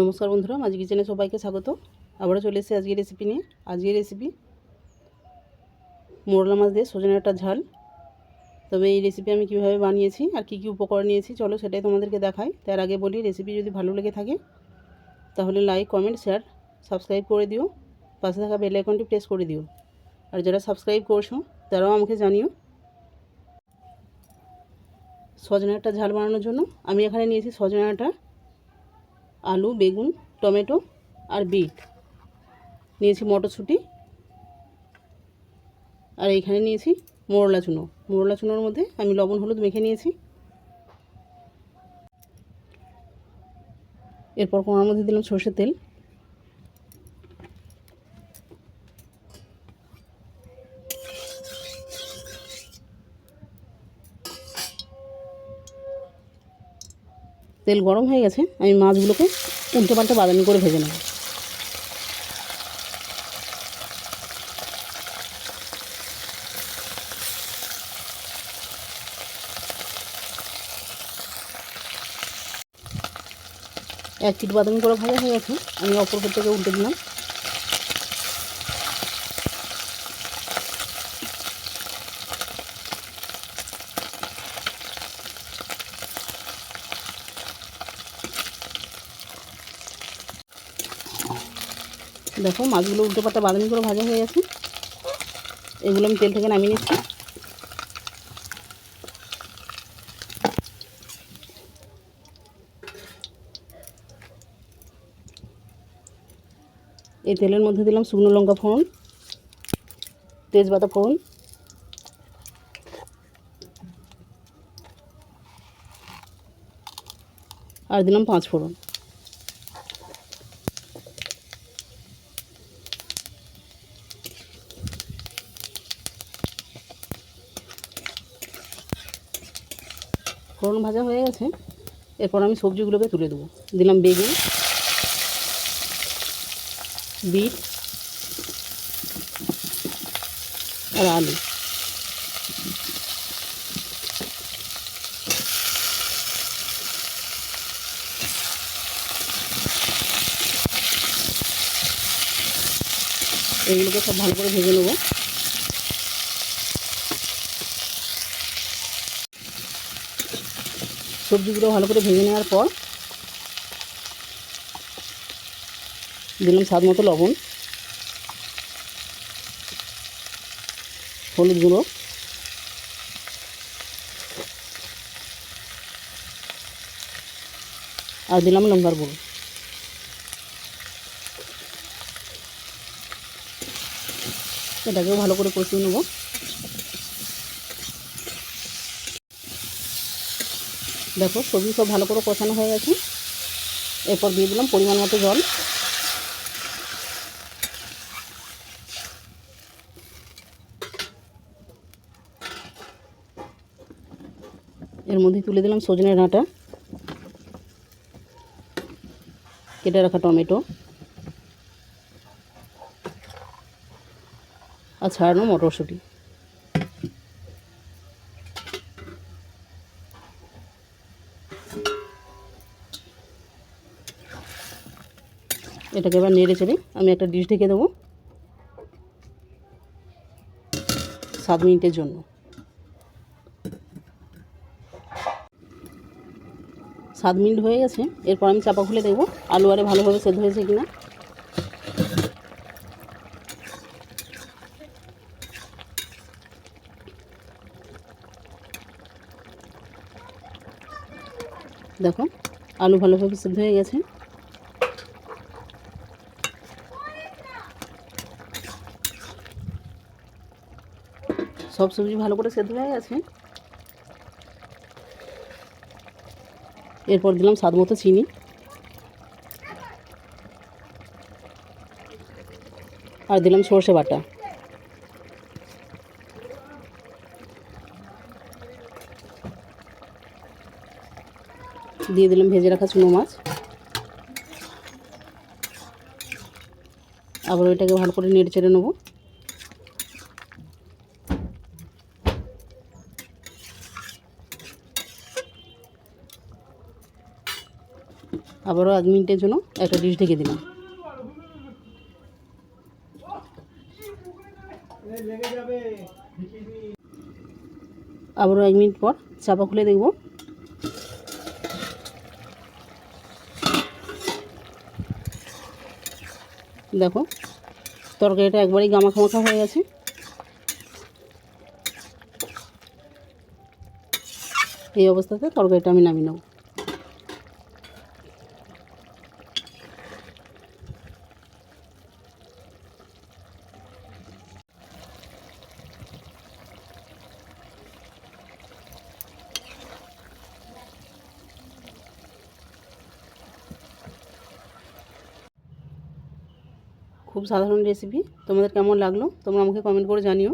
নমস্কার বন্ধুরা, মাঝি কিচেনে সবাইকে স্বাগত। আবারও চলে এসেছি আজকের রেসিপি নিয়ে। আজকের রেসিপি মোরলা মাছ দিয়ে সজনে একটা ঝাল। তবে এই রেসিপি আমি কীভাবে বানিয়েছি আর কী কী উপকরণ নিয়েছি, চলো সেটাই তোমাদেরকে দেখাই। তার আগে বলি রেসিপি যদি ভালো লেগে থাকে, তাহলে লাইক কমেন্ট শেয়ার সাবস্ক্রাইব করে দিও। পাশে থাকা বেল আইকনটি প্রেস করে দিও। আর যারা সাবস্ক্রাইব করছ, তারাও আমাকে জানিও। সজনাটা ঝাল বানানোর জন্য আমি এখানে নিয়েছি সজনাটা আলু, বেগুন, টমেটো আর বিট। নিয়েছি মটরশুঁটি। আর এইখানে নিয়েছি মোরলা চুনো মোরলা চুনোর মধ্যে আমি লবণ, হলুদ মেখে নিয়েছি। এরপর কোনার মধ্যে দিলাম সর্ষের তেল। তেল গরম হয়ে গেছে, আমি মাছগুলোকে উল্টে পাল্টে বাদামি করে ভেজে নেব। এক চিট বাদামি করে ভাজা হয়ে গেছে, আমি অপর থেকে উল্টে দিলাম। দেখো মাছগুলো উল্টো পাল্টা বাদামি করে ভাজা হয়ে গেছে। এগুলো আমি তেল থেকে নামিয়ে নিচ্ছি। এই তেলের মধ্যে দিলাম শুকনো লঙ্কা ফোড়ন, তেজপাতা ফোড়ন। আর দিলাম পাঁচ ফোড়ন। ফোড়ন ভাজা হয়ে গেছে, এরপর আমি সবজিগুলোকে তুলে দেবো। দিলাম বেগুন, বিট আর আলু। এগুলোকে সব ভালো করে ভেজে নেব। সবজিগুলো ভালো করে ভেজে নেওয়ার পর দিলাম স্বাদ মতো লবণ, হলুদ গুঁড়ো, আর দিলাম লঙ্কার গুঁড়ো। এটাকেও ভালো করে কষিয়ে নেব। দেখো, সবজি সব ভালো করে কষানো হয়ে গেছে। এরপর দিয়ে দিলাম পরিমাণ মতো জল। এর মধ্যে তুলে দিলাম সজনে ডাঁটা কেটে রাখা টমেটো। আর ছাড়ানো মটরশুঁটি। এটাকে এবার নেড়ে চেড়ে আমি একটা ডিশ ঢেকে দেবো সাত মিনিটের জন্য। সাত মিনিট হয়ে গেছে, এরপর আমি চাপা খুলে দেখব আলু আরে ভালোভাবে সেদ্ধ হয়েছে কিনা। দেখো, আলু ভালোভাবে সেদ্ধ হয়ে গেছে। সব সবজি ভালো করে সেদ্ধ হয়ে গেছে। এরপর দিলাম স্বাদ মতো চিনি। আর দিলাম সর্ষে বাটা। দিয়ে দিলাম ভেজে রাখা চুনো মাছ। আবার ওইটাকে ভালো করে নেড়ে চেড়ে নেব। আবারও এক মিনিটের জন্য একটা ডিশ ঢেকে দিলাম। আবারও এক মিনিট পর চাপা খুলে দেখব। দেখো, তরকারিটা একবারেই গামাখা মাখা হয়ে গেছে। এই অবস্থাতে তরকারিটা আমি নামিয়ে নেব। খুব সাধারণ রেসিপি তোমাদের কেমন লাগল তোমরা আমাকে কমেন্ট করে জানিও।